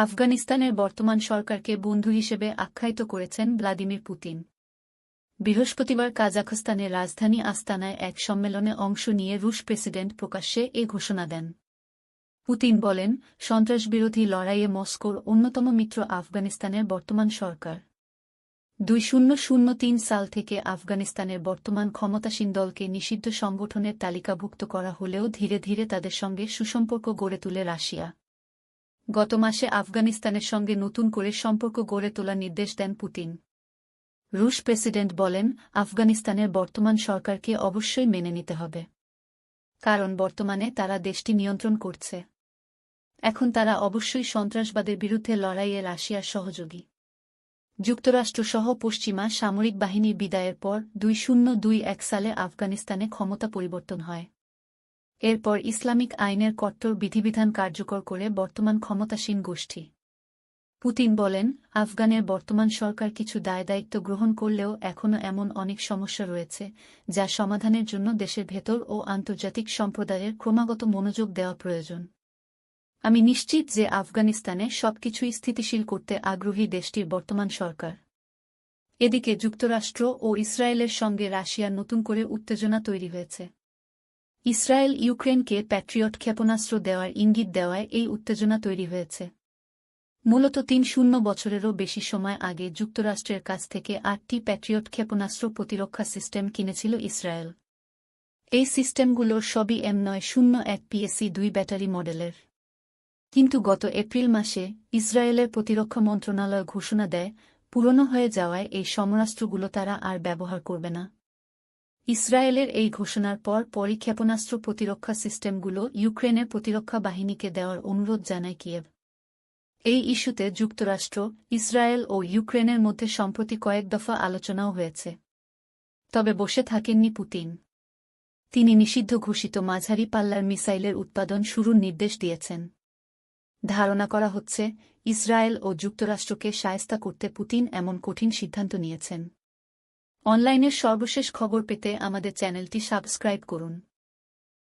আফগানিস্তানের বর্তমান সরকারকে বন্ধু হিসেবে আখ্যায়িত করেছেন ভ্লাদিমির পুতিন। বৃহস্পতিবার কাজাখস্তানের রাজধানী আস্তানায় এক সম্মেলনে অংশ নিয়ে রুশ প্রেসিডেন্ট প্রকাশ্যে এ ঘোষণা দেন। পুতিন বলেন, সন্ত্রাসবিরোধী লড়াইয়ে মস্কোর অন্যতম মিত্র আফগানিস্তানের বর্তমান সরকার। দুই শূন্য শূন্য তিন সাল থেকে আফগানিস্তানের বর্তমান ক্ষমতাসীন দলকে নিষিদ্ধ সংগঠনের তালিকাভুক্ত করা হলেও ধীরে ধীরে তাদের সঙ্গে সুসম্পর্ক গড়ে তুলে রাশিয়া। গত মাসে আফগানিস্তানের সঙ্গে নতুন করে সম্পর্ক গড়ে তোলার নির্দেশ দেন পুতিন। রুশ প্রেসিডেন্ট বলেন, আফগানিস্তানের বর্তমান সরকারকে অবশ্যই মেনে নিতে হবে। কারণ বর্তমানে তারা দেশটি নিয়ন্ত্রণ করছে। এখন তারা অবশ্যই সন্ত্রাসবাদের বিরুদ্ধে লড়াইয়ে রাশিয়ার সহযোগী। যুক্তরাষ্ট্রসহ পশ্চিমা সামরিক বাহিনীর বিদায়ের পর দুই শূন্য দুই এক সালে আফগানিস্তানে ক্ষমতা পরিবর্তন হয়। এরপর ইসলামিক আইনের কট্টর বিধিবিধান কার্যকর করে বর্তমান ক্ষমতাসীন গোষ্ঠী। পুতিন বলেন, আফগানের বর্তমান সরকার কিছু দায় দায়িত্ব গ্রহণ করলেও এখনও এমন অনেক সমস্যা রয়েছে, যা সমাধানের জন্য দেশের ভেতর ও আন্তর্জাতিক সম্প্রদায়ের ক্রমাগত মনোযোগ দেওয়া প্রয়োজন। আমি নিশ্চিত যে আফগানিস্তানে সবকিছুই স্থিতিশীল করতে আগ্রহী দেশটির বর্তমান সরকার। এদিকে যুক্তরাষ্ট্র ও ইসরায়েলের সঙ্গে রাশিয়ার নতুন করে উত্তেজনা তৈরি হয়েছে। ইসরায়েল ইউক্রেনকে প্যাট্রিয়ট ক্ষেপণাস্ত্র দেওয়ার ইঙ্গিত দেওয়ায় এই উত্তেজনা তৈরি হয়েছে। মূলত তিন শূন্য বছরেরও বেশি সময় আগে যুক্তরাষ্ট্রের কাছ থেকে আটটি প্যাট্রিয়ট ক্ষেপণাস্ত্র প্রতিরক্ষা সিস্টেম কিনেছিল ইসরায়েল। এই সিস্টেমগুলোর সবই এম নয় শূন্য এক পিএসসি দুই ব্যাটারি মডেলের। কিন্তু গত এপ্রিল মাসে ইসরায়েলের প্রতিরক্ষা মন্ত্রণালয় ঘোষণা দেয়, পুরনো হয়ে যাওয়ায় এই সমরাস্ত্রগুলো তারা আর ব্যবহার করবে না। ইসরায়েলের এই ঘোষণার পর পরই ক্ষেপণাস্ত্র প্রতিরক্ষা সিস্টেমগুলো ইউক্রেনের প্রতিরক্ষা বাহিনীকে দেওয়ার অনুরোধ জানায় কিয়েভ। এই ইস্যুতে যুক্তরাষ্ট্র, ইসরায়েল ও ইউক্রেনের মধ্যে সম্প্রতি কয়েক দফা আলোচনাও হয়েছে। তবে বসে থাকেননি পুতিন। তিনি নিষিদ্ধ ঘোষিত মাঝারি পাল্লার মিসাইলের উৎপাদন শুরুর নির্দেশ দিয়েছেন। ধারণা করা হচ্ছে, ইসরায়েল ও যুক্তরাষ্ট্রকে সায়স্তা করতে পুতিন এমন কঠিন সিদ্ধান্ত নিয়েছেন। অনলাইনের সর্বশেষ খবর পেতে আমাদের চ্যানেলটি সাবস্ক্রাইব করুন।